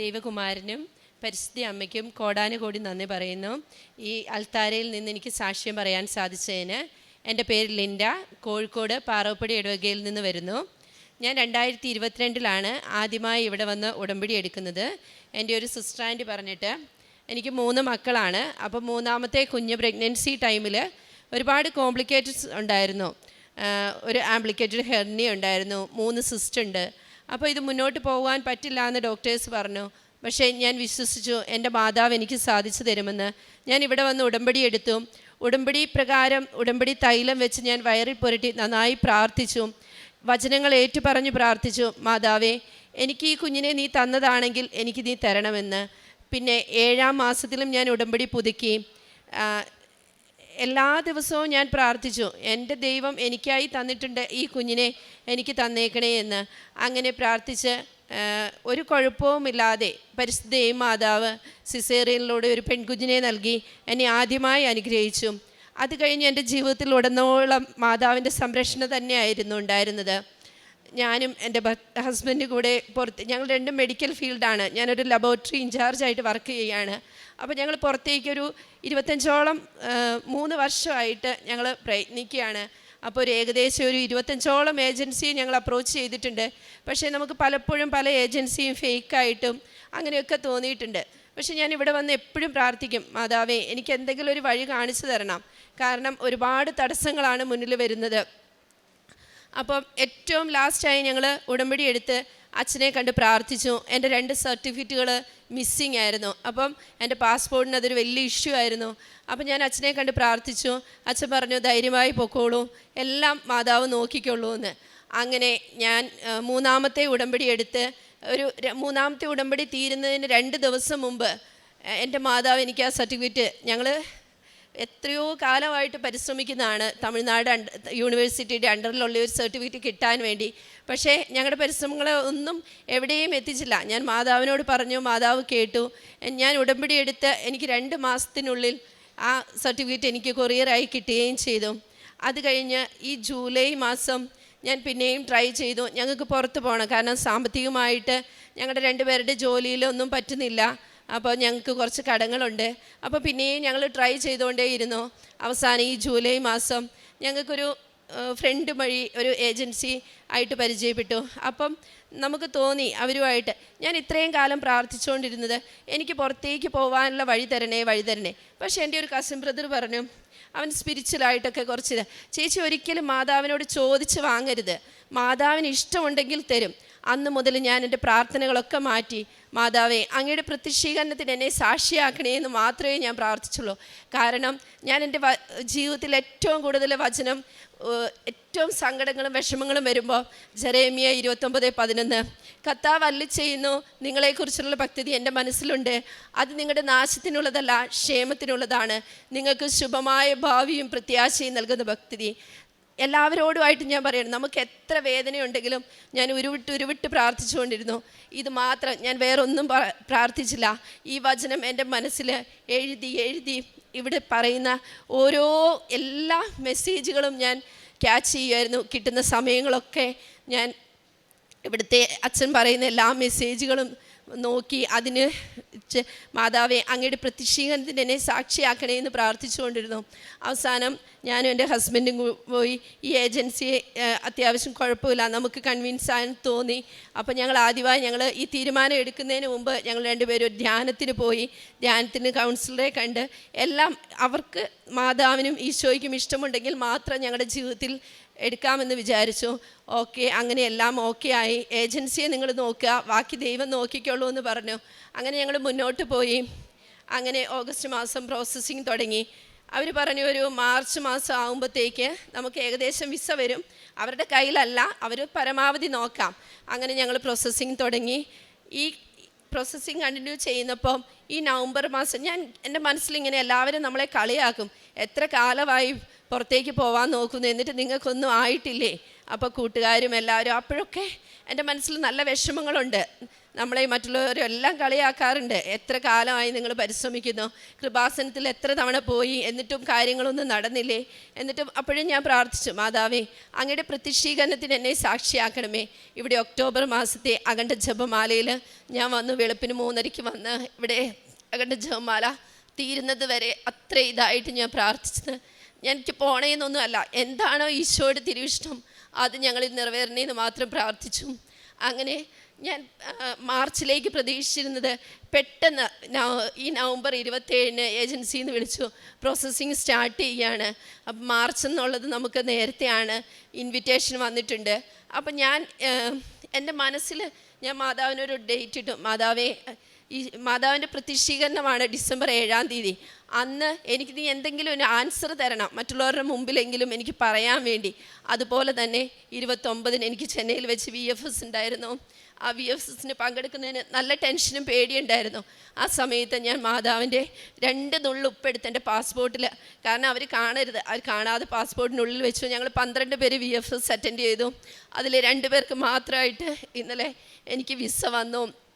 ദൈവകുമാരനും പരിസ്ഥിതി അമ്മയ്ക്കും കോടാനുകോടി നന്ദി പറയുന്നു. ഈ അൽത്താരയിൽ നിന്ന് എനിക്ക് സാക്ഷ്യം പറയാൻ സാധിച്ചതിന് എന്റെ പേര് ലിൻഡ കോഴിക്കോട് പാറവപ്പടി ഇടവകയിൽ നിന്ന് വരുന്നു. ഞാൻ രണ്ടായിരത്തി ഇരുപത്തിരണ്ടിലാണ് ആദ്യമായി ഇവിടെ വന്ന് ഉടമ്പടി എടുക്കുന്നത്. എന്റെ ഒരു സിസ്റ്റർ ആൻഡ് പറഞ്ഞിട്ട് എനിക്ക് മൂന്ന് മക്കളാണ്. അപ്പോൾ മൂന്നാമത്തെ കുഞ്ഞ് പ്രഗ്നൻസി ടൈമിൽ ഒരുപാട് കോംപ്ലിക്കേറ്റഡ്സ് ഉണ്ടായിരുന്നു. ഒരു ആംപ്ലിക്കേറ്റഡ് ഹെർണി ഉണ്ടായിരുന്നു. മൂന്ന് സിസ്റ്റ് ഉണ്ട്. അപ്പോൾ ഇത് മുന്നോട്ട് പോകാൻ പറ്റില്ല എന്ന് ഡോക്ടേഴ്സ് പറഞ്ഞു. പക്ഷേ ഞാൻ വിശ്വസിച്ചു എന്റെ മാതാവ് എനിക്ക് സാധിച്ചു തരുമെന്ന്. ഞാൻ ഇവിടെ വന്ന് ഉടമ്പടി എടുത്തു. ഉടമ്പടി പ്രകാരം ഉടമ്പടി തൈലം വെച്ച് ഞാൻ വയറിൽ പുരട്ടി നന്നായി പ്രാർത്ഥിച്ചു. വചനങ്ങൾ ഏറ്റുപറഞ്ഞു പ്രാർത്ഥിച്ചു മാതാവേ എനിക്ക് ഈ കുഞ്ഞിനെ നീ തന്നതാണെങ്കിൽ എനിക്ക് നീ തരണമെന്ന്. പിന്നെ ഏഴാം മാസത്തിലും ഞാൻ ഉടമ്പടി പുതുക്കി. എല്ലാ ദിവസവും ഞാൻ പ്രാർത്ഥിച്ചു എന്റെ ദൈവം എനിക്കായി തന്നിട്ടുണ്ട് ഈ കുഞ്ഞിനെ എനിക്ക് തന്നേക്കണേ എന്ന്. അങ്ങനെ പ്രാർത്ഥിച്ച് ഒരു കുഴപ്പവുമില്ലാതെ പരിശുദ്ധയും മാതാവ് സിസേറിയനിലൂടെ ഒരു പെൺകുഞ്ഞിനെ നൽകി എന്നെ ആദ്യമായി അനുഗ്രഹിച്ചു. അത് കഴിഞ്ഞ് എന്റെ ജീവിതത്തിൽ ഉടനോളം മാതാവിന്റെ സംരക്ഷണം തന്നെയായിരുന്നു ഉണ്ടായിരുന്നത്. ഞാനും എന്റെ ഹസ്ബൻഡ് കൂടെ പുറത്ത് ഞങ്ങൾ രണ്ടും മെഡിക്കൽ ഫീൽഡാണ്. ഞാനൊരു ലബോറട്ടറി ഇൻചാർജായിട്ട് വർക്ക് ചെയ്യുകയാണ് അപ്പോൾ ഞങ്ങൾ പുറത്തേക്കൊരു ഇരുപത്തഞ്ചോളം മൂന്ന് വർഷമായിട്ട് ഞങ്ങൾ പ്രയത്നിക്കുകയാണ്. അപ്പോൾ ഒരു ഏകദേശം ഒരു ഇരുപത്തഞ്ചോളം ഏജൻസിയെ ഞങ്ങൾ അപ്രോച്ച് ചെയ്തിട്ടുണ്ട്. പക്ഷേ നമുക്ക് പലപ്പോഴും പല ഏജൻസിയും ഫേക്കായിട്ടും അങ്ങനെയൊക്കെ തോന്നിയിട്ടുണ്ട്. പക്ഷേ ഞാൻ ഇവിടെ വന്ന് എപ്പോഴും പ്രാർത്ഥിക്കും മാതാവേ എനിക്ക് എന്തെങ്കിലും ഒരു വഴി കാണിച്ചു തരണം. കാരണം ഒരുപാട് തടസ്സങ്ങളാണ് മുന്നിൽ വരുന്നത്. അപ്പം ഏറ്റവും ലാസ്റ്റായി ഞങ്ങൾ ഉടമ്പടി എടുത്ത് അച്ഛനെ കണ്ട് പ്രാർത്ഥിച്ചു. എന്റെ രണ്ട് സർട്ടിഫിക്കറ്റുകൾ മിസ്സിങ് ആയിരുന്നു. അപ്പം എന്റെ പാസ്പോർട്ടിന് അതൊരു വലിയ ഇഷ്യൂ ആയിരുന്നു. അപ്പം ഞാൻ അച്ഛനെ കണ്ട് പ്രാർത്ഥിച്ചു. അച്ഛൻ പറഞ്ഞു ധൈര്യമായി പൊക്കോളൂ. എല്ലാം മാതാവ് നോക്കിക്കൊള്ളൂ എന്ന്. അങ്ങനെ ഞാൻ മൂന്നാമത്തെ ഉടമ്പടി എടുത്ത് ഒരു മൂന്നാമത്തെ ഉടമ്പടി തീരുന്നതിന് രണ്ട് ദിവസം മുമ്പ് എന്റെ മാതാവ് എനിക്ക് ആ സർട്ടിഫിക്കറ്റ് ഞങ്ങൾ എത്രയോ കാലമായിട്ട് പരിശ്രമിക്കുന്നതാണ് തമിഴ്നാട് യൂണിവേഴ്സിറ്റിയുടെ അണ്ടറിലുള്ള ഒരു സർട്ടിഫിക്കറ്റ് കിട്ടാൻ വേണ്ടി. പക്ഷേ ഞങ്ങളുടെ പരിശ്രമങ്ങളെ ഒന്നും എവിടെയും എത്തിച്ചില്ല. ഞാൻ മാതാവിനോട് പറഞ്ഞു മാതാവ് കേട്ടു. ഞാൻ ഉടമ്പടി എടുത്ത് എനിക്ക് രണ്ട് മാസത്തിനുള്ളിൽ ആ സർട്ടിഫിക്കറ്റ് എനിക്ക് കൊറിയറായി കിട്ടുകയും ചെയ്തു. അത് കഴിഞ്ഞ് ഈ ജൂലൈ മാസം ഞാൻ പിന്നെയും ട്രൈ ചെയ്തു. ഞങ്ങൾക്ക് പുറത്ത് പോകണം കാരണം സാമ്പത്തികമായിട്ട് ഞങ്ങളുടെ രണ്ടുപേരുടെ ജോലിയിലൊന്നും പറ്റുന്നില്ല. അപ്പോൾ ഞങ്ങൾക്ക് കുറച്ച് കടങ്ങളുണ്ട്. അപ്പോൾ പിന്നെയും ഞങ്ങൾ ട്രൈ ചെയ്തുകൊണ്ടേയിരുന്നു അവസാനം ഈ ജൂലൈ മാസം ഞങ്ങൾക്കൊരു ഫ്രണ്ട് വഴി ഒരു ഏജൻസി ആയിട്ട് പരിചയപ്പെട്ടു. അപ്പം നമുക്ക് തോന്നി അവരുമായിട്ട് ഞാൻ ഇത്രയും കാലം പ്രാർത്ഥിച്ചുകൊണ്ടിരുന്നത് എനിക്ക് പുറത്തേക്ക് പോകാനുള്ള വഴി തരണേ വഴി തരണേ. പക്ഷേ എന്റെ ഒരു കസിൻ ബ്രദർ പറഞ്ഞു അവൻ സ്പിരിച്വലായിട്ടൊക്കെ കുറച്ച് ചേച്ചി ഒരിക്കലും മാതാവിനോട് ചോദിച്ച് വാങ്ങരുത്. മാതാവിന് ഇഷ്ടമുണ്ടെങ്കിൽ തരും. അന്ന് മുതൽ ഞാൻ എന്റെ പ്രാർത്ഥനകളൊക്കെ മാറ്റി. മാതാവേ അങ്ങയുടെ പ്രത്യക്ഷീകരണത്തിന് എന്നെ സാക്ഷിയാക്കണേ എന്ന് മാത്രമേ ഞാൻ പ്രാർത്ഥിച്ചുള്ളൂ. കാരണം ഞാൻ എന്റെ ജീവിതത്തിൽ ഏറ്റവും കൂടുതൽ വചനം ഏറ്റവും സങ്കടങ്ങളും വിഷമങ്ങളും വരുമ്പോൾ ജെറേമിയ ഇരുപത്തൊമ്പത് പതിനൊന്ന്. കത്താവ് അല്ലി ചെയ്യുന്നു നിങ്ങളെക്കുറിച്ചുള്ള ഭക്തി എന്റെ മനസ്സിലുണ്ട്. അത് നിങ്ങളുടെ നാശത്തിനുള്ളതല്ല ക്ഷേമത്തിനുള്ളതാണ്. നിങ്ങൾക്ക് ശുഭമായ ഭാവിയും പ്രത്യാശയും നൽകുന്ന ഭക്തി. എല്ലാവരോടുമായിട്ട് ഞാൻ പറയണം. നമുക്ക് എത്ര വേദനയുണ്ടെങ്കിലും ഞാൻ ഉരുവിട്ട് ഉരുവിട്ട് പ്രാർത്ഥിച്ചുകൊണ്ടിരുന്നു. ഇത് മാത്രം ഞാൻ വേറൊന്നും പ്രാർത്ഥിച്ചില്ല. ഈ വചനം എന്റെ മനസ്സിൽ എഴുതി എഴുതി ഇവിടെ പറയുന്ന ഓരോ എല്ലാ മെസ്സേജുകളും ഞാൻ ക്യാച്ച് ചെയ്യുമായിരുന്നു. കിട്ടുന്ന സമയങ്ങളൊക്കെ ഞാൻ ഇവിടുത്തെ അച്ഛൻ പറയുന്ന എല്ലാ മെസ്സേജുകളും നോക്കി അതിന് മാതാവെ അങ്ങയുടെ പ്രത്യക്ഷീകരണത്തിന് എന്നെ സാക്ഷിയാക്കണേ എന്ന് പ്രാർത്ഥിച്ചുകൊണ്ടിരുന്നു. അവസാനം ഞാനും എന്റെ ഹസ്ബൻഡും പോയി. ഈ ഏജൻസിയെ അത്യാവശ്യം കുഴപ്പമില്ല. നമുക്ക് കൺവിൻസ് ആകാൻ തോന്നി. അപ്പോൾ ഞങ്ങൾ ആദ്യമായി ഞങ്ങൾ ഈ തീരുമാനം എടുക്കുന്നതിന് മുമ്പ് ഞങ്ങൾ രണ്ടുപേരും ധ്യാനത്തിന് പോയി. ധ്യാനത്തിന് കൗൺസിലറെ കണ്ട് എല്ലാം അവർക്ക് മാതാവിനും ഈശോയ്ക്കും ഇഷ്ടമുണ്ടെങ്കിൽ മാത്രം ഞങ്ങളുടെ ജീവിതത്തിൽ എടുക്കാമെന്ന് വിചാരിച്ചു. ഓക്കെ അങ്ങനെ എല്ലാം ഓക്കെ ആയി. ഏജൻസിയെ നിങ്ങൾ നോക്കുക. ബാക്കി ദൈവം നോക്കിക്കോളൂ എന്ന് പറഞ്ഞു. അങ്ങനെ ഞങ്ങൾ മുന്നോട്ട് പോയി. അങ്ങനെ ഓഗസ്റ്റ് മാസം പ്രോസസ്സിങ് തുടങ്ങി. അവർ പറഞ്ഞു ഒരു മാർച്ച് മാസം ആകുമ്പോഴത്തേക്ക് നമുക്ക് ഏകദേശം വിസ വരും. അവരുടെ കയ്യിലല്ല അവർ പരമാവധി നോക്കാം. അങ്ങനെ ഞങ്ങൾ പ്രോസസ്സിങ് തുടങ്ങി. ഈ പ്രോസസ്സിങ് കണ്ടിന്യൂ ചെയ്യുന്നപ്പോൾ ഈ നവംബർ മാസം ഞാൻ എന്റെ മനസ്സിലിങ്ങനെ എല്ലാവരും നമ്മളെ കളിയാക്കും. എത്ര കാലമായി പുറത്തേക്ക് പോവാൻ നോക്കുന്നു. എന്നിട്ട് നിങ്ങൾക്കൊന്നും ആയിട്ടില്ലേ? അപ്പോൾ കൂട്ടുകാരും എല്ലാവരും അപ്പോഴൊക്കെ എന്റെ മനസ്സിൽ നല്ല വിഷമങ്ങളുണ്ട്. നമ്മളെ മറ്റുള്ളവരും എല്ലാം കളിയാക്കാറുണ്ട്. എത്ര കാലമായി നിങ്ങൾ പരിശ്രമിക്കുന്നു? കൃപാസനത്തിൽ എത്ര തവണ പോയി? എന്നിട്ടും കാര്യങ്ങളൊന്നും നടന്നില്ലേ? എന്നിട്ടും അപ്പോഴും ഞാൻ പ്രാർത്ഥിച്ചു മാതാവേ അങ്ങയുടെ പ്രതിഷ്ഠീകരണത്തിന് എന്നെ സാക്ഷിയാക്കണമേ. ഇവിടെ ഒക്ടോബർ മാസത്തെ അഖണ്ഡ ജപമാലയിൽ ഞാൻ വന്നു വെളുപ്പിന് മൂന്നരയ്ക്ക് വന്ന് ഇവിടെ അഖണ്ഡ ജപമാല തീരുന്നത് വരെ അത്ര ഇതായിട്ട് ഞാൻ പ്രാർത്ഥിച്ചത്. എനിക്ക് പോണേന്നൊന്നുമല്ല. എന്താണോ ഈശോയുടെ തിരുവിഷ്ടം? അത് ഞങ്ങളിൽ നിറവേറണേന്ന് മാത്രം പ്രാർത്ഥിച്ചു. അങ്ങനെ ഞാൻ മാർച്ചിലേക്ക് പ്രതീക്ഷിച്ചിരുന്നത് പെട്ടെന്ന് ഈ നവംബർ ഇരുപത്തേഴിന് ഏജൻസിയിൽ നിന്ന് വിളിച്ചു. പ്രോസസ്സിങ് സ്റ്റാർട്ട് ചെയ്യുകയാണ് അപ്പം മാർച്ച് എന്നുള്ളത് നമുക്ക് നേരത്തെയാണ് ഇൻവിറ്റേഷൻ വന്നിട്ടുണ്ട്. അപ്പം ഞാൻ എന്റെ മനസ്സിൽ ഞാൻ മാതാവിനൊരു ഡേറ്റ് ഇട്ടു. മാതാവേ ഈ മാതാവിന്റെ പ്രത്യക്ഷീകരണമാണ് ഡിസംബർ ഏഴാം തീയതി. അന്ന് എനിക്ക് നീ എന്തെങ്കിലും ഒരു ആൻസർ തരണം. മറ്റുള്ളവരുടെ മുമ്പിലെങ്കിലും എനിക്ക് പറയാൻ വേണ്ടി. അതുപോലെ തന്നെ ഇരുപത്തൊമ്പതിന് എനിക്ക് ചെന്നൈയിൽ വെച്ച് വി എഫ് എസ് ഉണ്ടായിരുന്നു. ആ വി എഫ് എസിന് പങ്കെടുക്കുന്നതിന് നല്ല ടെൻഷനും പേടിയുണ്ടായിരുന്നു ആ സമയത്ത് ഞാൻ മാതാവിന്റെ രണ്ട് നുള്ളു ഉപ്പെടുത്ത് എന്റെ പാസ്പോർട്ടിൽ കാരണം അവർ കാണരുത്. അവർ കാണാതെ പാസ്പോർട്ടിനുള്ളിൽ വെച്ചു. ഞങ്ങൾ പന്ത്രണ്ട് പേര് വി എഫ് എസ് അറ്റൻഡ് ചെയ്തു. അതിൽ രണ്ട് പേർക്ക് മാത്രമായിട്ട് ഇന്നലെ എനിക്ക് വിസ വന്നു.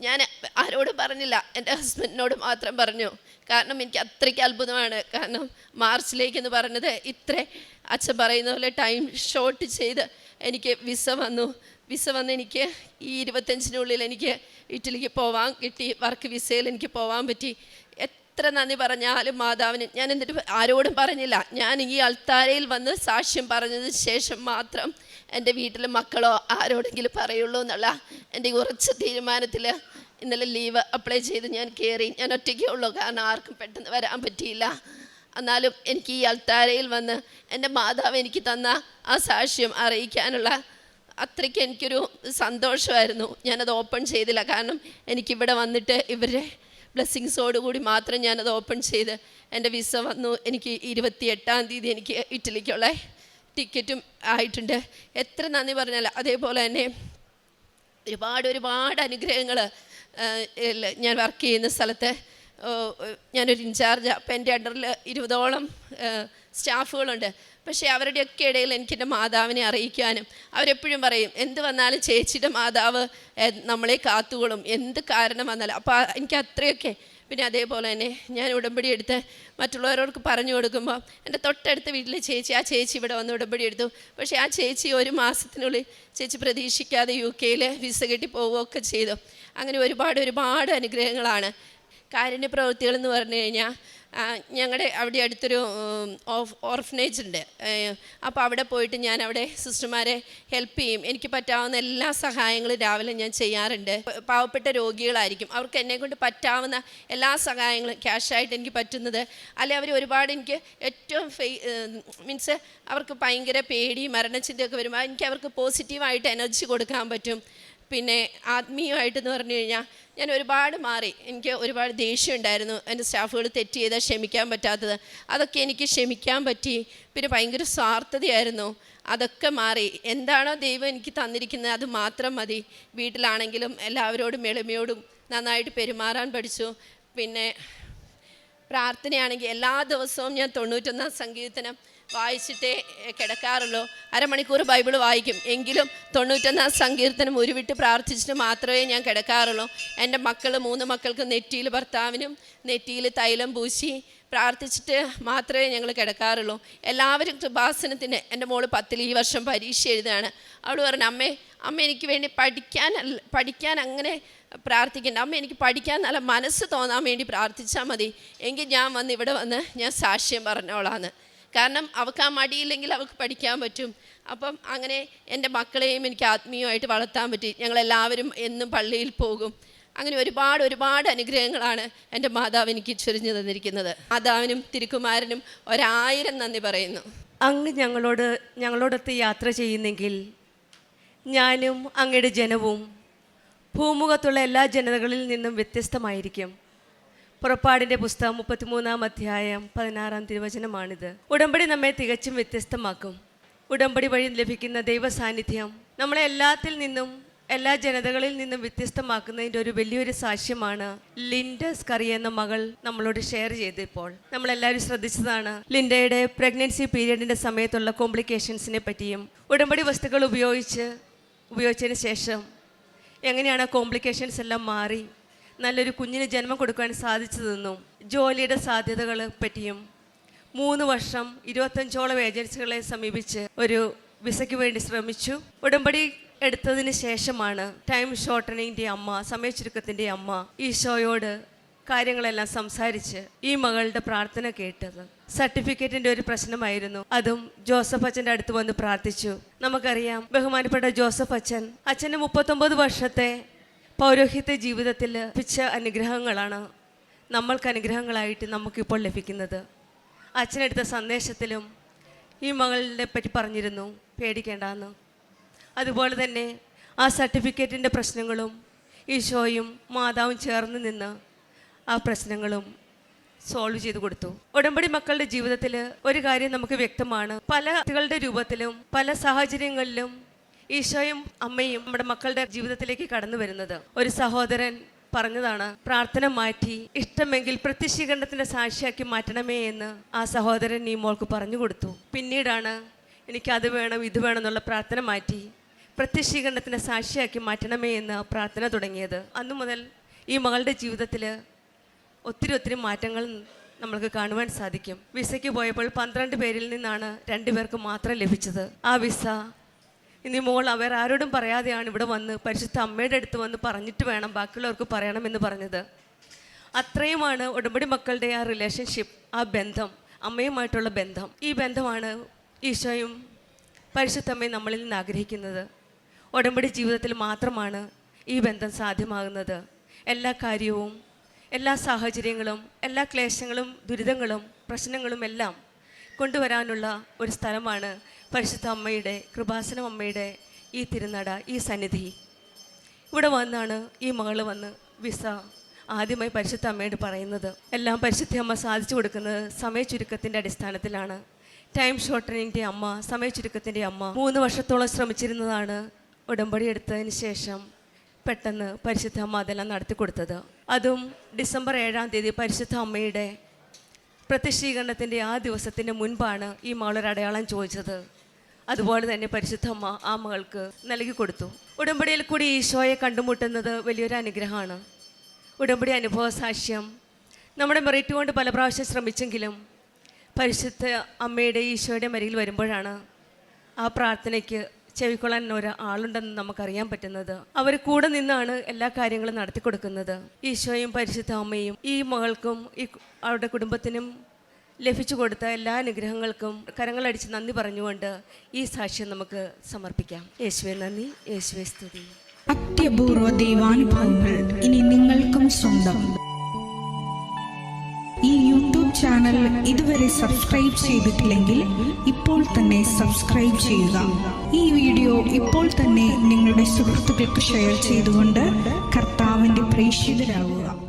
ഞാൻ ആരോടും പറഞ്ഞില്ല. എന്റെ ഹസ്ബൻഡിനോട് മാത്രം പറഞ്ഞു. കാരണം എനിക്ക് അത്രയ്ക്ക് അത്ഭുതമാണ്. കാരണം മാർച്ചിലേക്ക് എന്ന് പറഞ്ഞത് ഇത്ര അച്ഛൻ പറയുന്ന പോലെ ടൈം ഷോർട്ട് ചെയ്ത് എനിക്ക് വിസ വന്നു. വിസ വന്ന് എനിക്ക് ഈ ഇരുപത്തഞ്ചിനുള്ളിൽ എനിക്ക് ഇറ്റലിക്ക് പോവാൻ കിട്ടി. വർക്ക് വിസയിൽ എനിക്ക് പോവാൻ പറ്റി. എത്ര നന്ദി പറഞ്ഞാലും മാതാവിന് ഞാൻ എന്നിട്ട് ആരോടും പറഞ്ഞില്ല. ഞാൻ ഈ അൾത്താരയിൽ വന്ന് സാക്ഷ്യം പറഞ്ഞതിന് ശേഷം മാത്രം എന്റെ വീട്ടിലെ മക്കളോ ആരോടെങ്കിലും പറയുള്ളൂ എന്നുള്ള എന്റെ ഉറച്ച തീരുമാനത്തിൽ ഇന്നലെ ലീവ് അപ്ലൈ ചെയ്ത് ഞാൻ കയറി. ഞാൻ ഒറ്റയ്ക്കേ ഉള്ളൂ. കാരണം ആർക്കും പെട്ടെന്ന് വരാൻ പറ്റിയില്ല. എന്നാലും എനിക്ക് ഈ അൾത്താരയിൽ വന്ന് എന്റെ മാതാവ് എനിക്ക് തന്ന ആ സാക്ഷ്യം അറിയിക്കാനുള്ള അത്രയ്ക്ക് എനിക്കൊരു സന്തോഷമായിരുന്നു. ഞാനത് ഓപ്പൺ ചെയ്തില്ല. കാരണം എനിക്കിവിടെ വന്നിട്ട് ഇവരുടെ ബ്ലെസ്സിങ്സോടുകൂടി മാത്രം ഞാനത് ഓപ്പൺ ചെയ്ത് എന്റെ വിസ വന്നു. എനിക്ക് ഇരുപത്തി എട്ടാം തീയതി എനിക്ക് ഇറ്റലിക്കുള്ള ടിക്കറ്റും ആയിട്ടുണ്ട്. എത്ര നന്ദി പറഞ്ഞാൽ അതേപോലെ തന്നെ ഒരുപാട് ഒരുപാട് അനുഗ്രഹങ്ങൾ ഞാൻ വർക്ക് ചെയ്യുന്ന സ്ഥലത്ത്. ഞാനൊരു ഇൻചാർജ്. അപ്പം എന്റെ അണ്ടറിൽ ഇരുപതോളം സ്റ്റാഫുകളുണ്ട്. പക്ഷേ അവരുടെയൊക്കെ ഇടയിൽ എനിക്ക് എന്റെ മാതാവിനെ അറിയിക്കാനും അവരെപ്പോഴും പറയും എന്ത് വന്നാലും ചേച്ചിയുടെ മാതാവ് നമ്മളെ കാത്തുകൊള്ളും. എന്ത് കാരണം വന്നാലും. അപ്പോൾ എനിക്ക് അത്രയൊക്കെ പിന്നെ അതേപോലെ തന്നെ ഞാൻ ഉടമ്പടി എടുത്ത് മറ്റുള്ളവരോർക്ക് പറഞ്ഞു കൊടുക്കുമ്പോൾ എന്റെ തൊട്ടടുത്ത വീട്ടിലെ ചേച്ചി ആ ചേച്ചി ഇവിടെ വന്ന് ഉടമ്പടി എടുത്തു. പക്ഷേ ആ ചേച്ചി ഒരു മാസത്തിനുള്ളിൽ ചേച്ചി പ്രതീക്ഷിക്കാതെ യു കെയിൽ വിസ കിട്ടി പോവുകയൊക്കെ ചെയ്തു. അങ്ങനെ ഒരുപാട് ഒരുപാട് അനുഗ്രഹങ്ങളാണ്. കാരുണ്യ പ്രവൃത്തികൾ എന്ന് പറഞ്ഞു കഴിഞ്ഞാൽ ഞങ്ങളുടെ അവിടെ അടുത്തൊരു ഓർഫനേജ് ഉണ്ട്. അപ്പോൾ അവിടെ പോയിട്ട് ഞാൻ അവിടെ സിസ്റ്റർമാരെ ഹെൽപ്പ് ചെയ്യും. എനിക്ക് പറ്റാവുന്ന എല്ലാ സഹായങ്ങളും രാവിലെ ഞാൻ ചെയ്യാറുണ്ട്. പാവപ്പെട്ട രോഗികളായിരിക്കും. അവർക്ക് എന്നെ കൊണ്ട് പറ്റാവുന്ന എല്ലാ സഹായങ്ങളും ക്യാഷായിട്ട് എനിക്ക് പറ്റുന്നത്. അല്ലെ അവർ ഒരുപാട് എനിക്ക് ഏറ്റവും മീൻസ് അവർക്ക് ഭയങ്കര പേടി മരണചിന്തയൊക്കെ വരുമ്പോൾ എനിക്ക് അവർക്ക് പോസിറ്റീവായിട്ട് എനർജി കൊടുക്കാൻ പറ്റും. പിന്നെ ആത്മീയമായിട്ടെന്ന് പറഞ്ഞു കഴിഞ്ഞാൽ ഞാൻ ഒരുപാട് മാറി. എനിക്ക് ഒരുപാട് ദേഷ്യം ഉണ്ടായിരുന്നു. എന്റെ സ്റ്റാഫുകൾ തെറ്റ് ചെയ്താൽ ക്ഷമിക്കാൻ പറ്റാത്തത്. അതൊക്കെ എനിക്ക് ക്ഷമിക്കാൻ പറ്റി. പിന്നെ ഭയങ്കര സ്വാർത്ഥതയായിരുന്നു. അതൊക്കെ മാറി. എന്താണോ ദൈവം എനിക്ക് തന്നിരിക്കുന്നത് അത് മാത്രം മതി. വീട്ടിലാണെങ്കിലും എല്ലാവരോടും എളിമയോടും നന്നായിട്ട് പെരുമാറാൻ പഠിച്ചു. പിന്നെ പ്രാർത്ഥനയാണെങ്കിൽ എല്ലാ ദിവസവും ഞാൻ തൊണ്ണൂറ്റൊന്നാം സങ്കീർത്തനം വായിച്ചിട്ടേ കിടക്കാറുള്ളൂ. അരമണിക്കൂർ ബൈബിൾ വായിക്കും. എങ്കിലും തൊണ്ണൂറ്റൊന്നാം സങ്കീർത്തനം ഉരുവിട്ട് പ്രാർത്ഥിച്ചിട്ട് മാത്രമേ ഞാൻ കിടക്കാറുള്ളൂ. എന്റെ മക്കൾ മൂന്ന് മക്കൾക്ക് നെറ്റിയിൽ ഭർത്താവിനും നെറ്റിയിൽ തൈലം പൂശി പ്രാർത്ഥിച്ചിട്ട് മാത്രമേ ഞങ്ങൾ കിടക്കാറുള്ളൂ. എല്ലാവരും കൃപാസനത്തിന് എന്റെ മോൾ പത്തിൽ ഈ വർഷം പരീക്ഷ എഴുതുകയാണ്. അവൾ പറഞ്ഞു അമ്മേ അമ്മ എനിക്ക് വേണ്ടി പഠിക്കാൻ പഠിക്കാൻ അങ്ങനെ പ്രാർത്ഥിക്കേണ്ട. അമ്മ എനിക്ക് പഠിക്കാൻ നല്ല മനസ്സ് തോന്നാൻ വേണ്ടി പ്രാർത്ഥിച്ചാൽ മതി. എങ്കിൽ ഞാൻ വന്ന് ഇവിടെ വന്ന് ഞാൻ സാക്ഷ്യം പറഞ്ഞോളാന്ന്. കാരണം അവൾക്ക് ആ മടിയില്ലെങ്കിൽ അവൾക്ക് പഠിക്കാൻ പറ്റും. അപ്പം അങ്ങനെ എന്റെ മക്കളെയും എനിക്ക് ആത്മീയമായിട്ട് വളർത്താൻ പറ്റി. ഞങ്ങളെല്ലാവരും എന്നും പള്ളിയിൽ പോകും. അങ്ങനെ ഒരുപാട് ഒരുപാട് അനുഗ്രഹങ്ങളാണ് എന്റെ മാതാവ് എനിക്ക് ചൊരിഞ്ഞു തന്നിരിക്കുന്നത്. മാതാവിനും തിരുക്കുമാരനും ഒരായിരം നന്ദി പറയുന്നു. അങ്ങ് ഞങ്ങളോട് ഞങ്ങളോടൊത്ത് യാത്ര ചെയ്യുന്നെങ്കിൽ ഞാനും അങ്ങയുടെ ജനവും ഭൂമുഖത്തുള്ള എല്ലാ ജനതകളിൽ നിന്നും വ്യത്യസ്തമായിരിക്കും. പുറപ്പാടിന്റെ പുസ്തകം മുപ്പത്തിമൂന്നാം അധ്യായം പതിനാറാം തിരുവചനമാണിത്. ഉടമ്പടി നമ്മെ തികച്ചും വ്യത്യസ്തമാക്കും. ഉടമ്പടി വഴി ലഭിക്കുന്ന ദൈവ സാന്നിധ്യം നമ്മളെ എല്ലാത്തിൽ നിന്നും എല്ലാ ജനതകളിൽ നിന്നും വ്യത്യസ്തമാക്കുന്നതിന്റെ ഒരു വലിയൊരു സാക്ഷ്യമാണ് ലിൻഡസ് കറി എന്ന മകൾ നമ്മളോട് ഷെയർ ചെയ്തപ്പോൾ നമ്മളെല്ലാവരും ശ്രദ്ധിച്ചതാണ് ലിൻഡയുടെ പ്രഗ്നൻസി പീരീഡിന്റെ സമയത്തുള്ള കോംപ്ലിക്കേഷൻസിനെ പറ്റിയും ഉടമ്പടി വസ്തുക്കൾ ഉപയോഗിച്ച് ഉപയോഗിച്ചതിന് ശേഷം എങ്ങനെയാണ് കോംപ്ലിക്കേഷൻസ് എല്ലാം മാറി നല്ലൊരു കുഞ്ഞിന് ജന്മം കൊടുക്കാൻ സാധിച്ചതെന്നും ജോലിയുടെ സാധ്യതകളെ പറ്റിയും മൂന്ന് വർഷം ഇരുപത്തഞ്ചോളം ഏജൻസികളെ സമീപിച്ച് ഒരു വിസയ്ക്ക് വേണ്ടി ശ്രമിച്ചു. ഉടമ്പടി എടുത്തതിന് ശേഷമാണ് ടൈം ഷോർട്ടനിങ്ങിന്റെ അമ്മ സമയ ചുരുക്കത്തിന്റെ അമ്മ ഈശോയോട് കാര്യങ്ങളെല്ലാം സംസാരിച്ച് ഈ മകളുടെ പ്രാർത്ഥന കേട്ടത്. സർട്ടിഫിക്കറ്റിന്റെ ഒരു പ്രശ്നമായിരുന്നു. അതും ജോസഫ് അച്ഛന്റെ അടുത്ത് വന്ന് പ്രാർത്ഥിച്ചു. നമുക്കറിയാം ബഹുമാനപ്പെട്ട ജോസഫ് അച്ഛൻ അച്ഛന്റെ മുപ്പത്തൊമ്പത് വർഷത്തെ പൗരോഹിത്യ ജീവിതത്തിൽ ലഭിച്ച അനുഗ്രഹങ്ങളാണ് നമ്മൾക്ക് അനുഗ്രഹങ്ങളായിട്ട് നമുക്കിപ്പോൾ ലഭിക്കുന്നത്. അച്ഛനെടുത്ത സന്ദേശത്തിലും ഈ മകളുടെ പറ്റി പറഞ്ഞിരുന്നു പേടിക്കേണ്ടെന്ന്. അതുപോലെ തന്നെ ആ സർട്ടിഫിക്കറ്റിന്റെ പ്രശ്നങ്ങളും ഈശോയും മാതാവും ചേർന്ന് നിന്ന് ആ പ്രശ്നങ്ങളും സോൾവ് ചെയ്ത് കൊടുത്തു. ഉടമ്പടി മക്കളുടെ ജീവിതത്തിൽ ഒരു കാര്യം നമുക്ക് വ്യക്തമാണ്. പല വ്യക്തികളുടെ രൂപത്തിലും പല സാഹചര്യങ്ങളിലും ഈശോയും അമ്മയും നമ്മുടെ മക്കളുടെ ജീവിതത്തിലേക്ക് കടന്നു വരുന്നത്. ഒരു സഹോദരൻ പറഞ്ഞതാണ് പ്രാർത്ഥന മാറ്റി ഇഷ്ടമെങ്കിൽ പ്രത്യക്ഷീകരണത്തിന്റെ സാക്ഷിയാക്കി മാറ്റണമേ എന്ന് ആ സഹോദരൻ ഈ മോൾക്ക് പറഞ്ഞു കൊടുത്തു. പിന്നീടാണ് അത് വേണം ഇത് വേണം എന്നുള്ള പ്രാർത്ഥന മാറ്റി പ്രത്യക്ഷീകരണത്തിന്റെ സാക്ഷിയാക്കി മാറ്റണമേ എന്ന് പ്രാർത്ഥന തുടങ്ങിയത്. അന്നു മുതൽ ഈ മകളുടെ ജീവിതത്തിൽ ഒത്തിരി ഒത്തിരി മാറ്റങ്ങൾ നമ്മൾക്ക് കാണുവാൻ സാധിക്കും. വിസയ്ക്ക് പോയപ്പോൾ പന്ത്രണ്ട് പേരിൽ നിന്നാണ് രണ്ടുപേർക്ക് മാത്രം ലഭിച്ചത്. ആ വിസ ഇനി മോൾ അവർ ആരോടും പറയാതെയാണ് ഇവിടെ വന്ന് പരിശുദ്ധ അമ്മയുടെ അടുത്ത് വന്ന് പറഞ്ഞിട്ട് വേണം ബാക്കിയുള്ളവർക്ക് പറയണമെന്ന് പറഞ്ഞത്. അത്രയുമാണ് ഉടമ്പടി മക്കളുടെ ആ റിലേഷൻഷിപ്പ് ആ ബന്ധം അമ്മയുമായിട്ടുള്ള ബന്ധം. ഈ ബന്ധമാണ് ഈശോയും പരിശുദ്ധമ്മയും നമ്മളിൽ നിന്ന് ആഗ്രഹിക്കുന്നത്. ഉടമ്പടി ജീവിതത്തിൽ മാത്രമാണ് ഈ ബന്ധം സാധ്യമാകുന്നത്. എല്ലാ കാര്യവും എല്ലാ സാഹചര്യങ്ങളും എല്ലാ ക്ലേശങ്ങളും ദുരിതങ്ങളും പ്രശ്നങ്ങളും എല്ലാം കൊണ്ടുവരാനുള്ള ഒരു സ്ഥലമാണ് പരിശുദ്ധ അമ്മയുടെ കൃപാസനം അമ്മയുടെ ഈ തിരുനട ഈ സന്നിധി. ഇവിടെ വന്നാണ് ഈ മകൾ വന്ന് വിസ ആദ്യമായി പരിശുദ്ധ അമ്മയോട് പറയുന്നത്. എല്ലാം പരിശുദ്ധ അമ്മ സാധിച്ചു കൊടുക്കുന്നത് സമയ ചുരുക്കത്തിന്റെ അടിസ്ഥാനത്തിലാണ്. ടൈം ഷോർട്ടനിങ്ങിന്റെ അമ്മ സമയ ചുരുക്കത്തിന്റെ അമ്മ മൂന്ന് വർഷത്തോളം ശ്രമിച്ചിരുന്നതാണ് ഉടമ്പടി എടുത്തതിന് ശേഷം പെട്ടെന്ന് പരിശുദ്ധ അമ്മ അതെല്ലാം നടത്തി കൊടുത്തത്. അതും ഡിസംബർ ഏഴാം തീയതി പരിശുദ്ധ അമ്മയുടെ പ്രത്യക്ഷീകരണത്തിന്റെ ആ ദിവസത്തിന് മുൻപാണ് ഈ മകളൊരു അടയാളം ചോദിച്ചത്. അതുപോലെ തന്നെ പരിശുദ്ധമ്മ ആ മകൾക്ക് നൽകി കൊടുത്തു. ഉടമ്പടിയിൽ കൂടി ഈശോയെ കണ്ടുമുട്ടുന്നത് വലിയൊരു അനുഗ്രഹമാണ്. ഉടമ്പടി അനുഭവ സാക്ഷ്യം. നമ്മുടെ മെറിറ്റ് കൊണ്ട് പല പ്രാവശ്യം ശ്രമിച്ചെങ്കിലും പരിശുദ്ധ അമ്മയുടെ ഈശോയുടെ മരിയിൽ വരുമ്പോഴാണ് ആ പ്രാർത്ഥനയ്ക്ക് ചെവിക്കൊള്ളാൻ ഒരാളുണ്ടെന്ന് നമുക്കറിയാൻ പറ്റുന്നത്. അവർ കൂടെ നിന്നാണ് എല്ലാ കാര്യങ്ങളും നടത്തി കൊടുക്കുന്നത് ഈശോയും പരിശുദ്ധ അമ്മയും ഈ മകൾക്കും ഈ അവരുടെ കുടുംബത്തിനും ലഭിച്ചു കൊടുത്ത എല്ലാ അനുഗ്രഹങ്ങൾക്കും കരങ്ങളടിച്ച് നന്ദി പറഞ്ഞുകൊണ്ട് ഈ സാക്ഷ്യം നമുക്ക് സമർപ്പിക്കാം. യേശുവെ നന്ദി. യേശുവെ സ്തുതി. അത്യപൂർവ ദൈവാനുഭവങ്ങൾ ഇനി നിങ്ങൾക്കും സ്വന്തം. ഈ യൂട്യൂബ് ചാനൽ ഇതുവരെ സബ്സ്ക്രൈബ് ചെയ്തിട്ടില്ലെങ്കിൽ ഇപ്പോൾ തന്നെ സബ്സ്ക്രൈബ് ചെയ്യുക. ഈ വീഡിയോ ഇപ്പോൾ തന്നെ നിങ്ങളുടെ സുഹൃത്തുക്കൾക്ക് ഷെയർ ചെയ്തുകൊണ്ട് കർത്താവിന്റെ പ്രേക്ഷിതരാകുക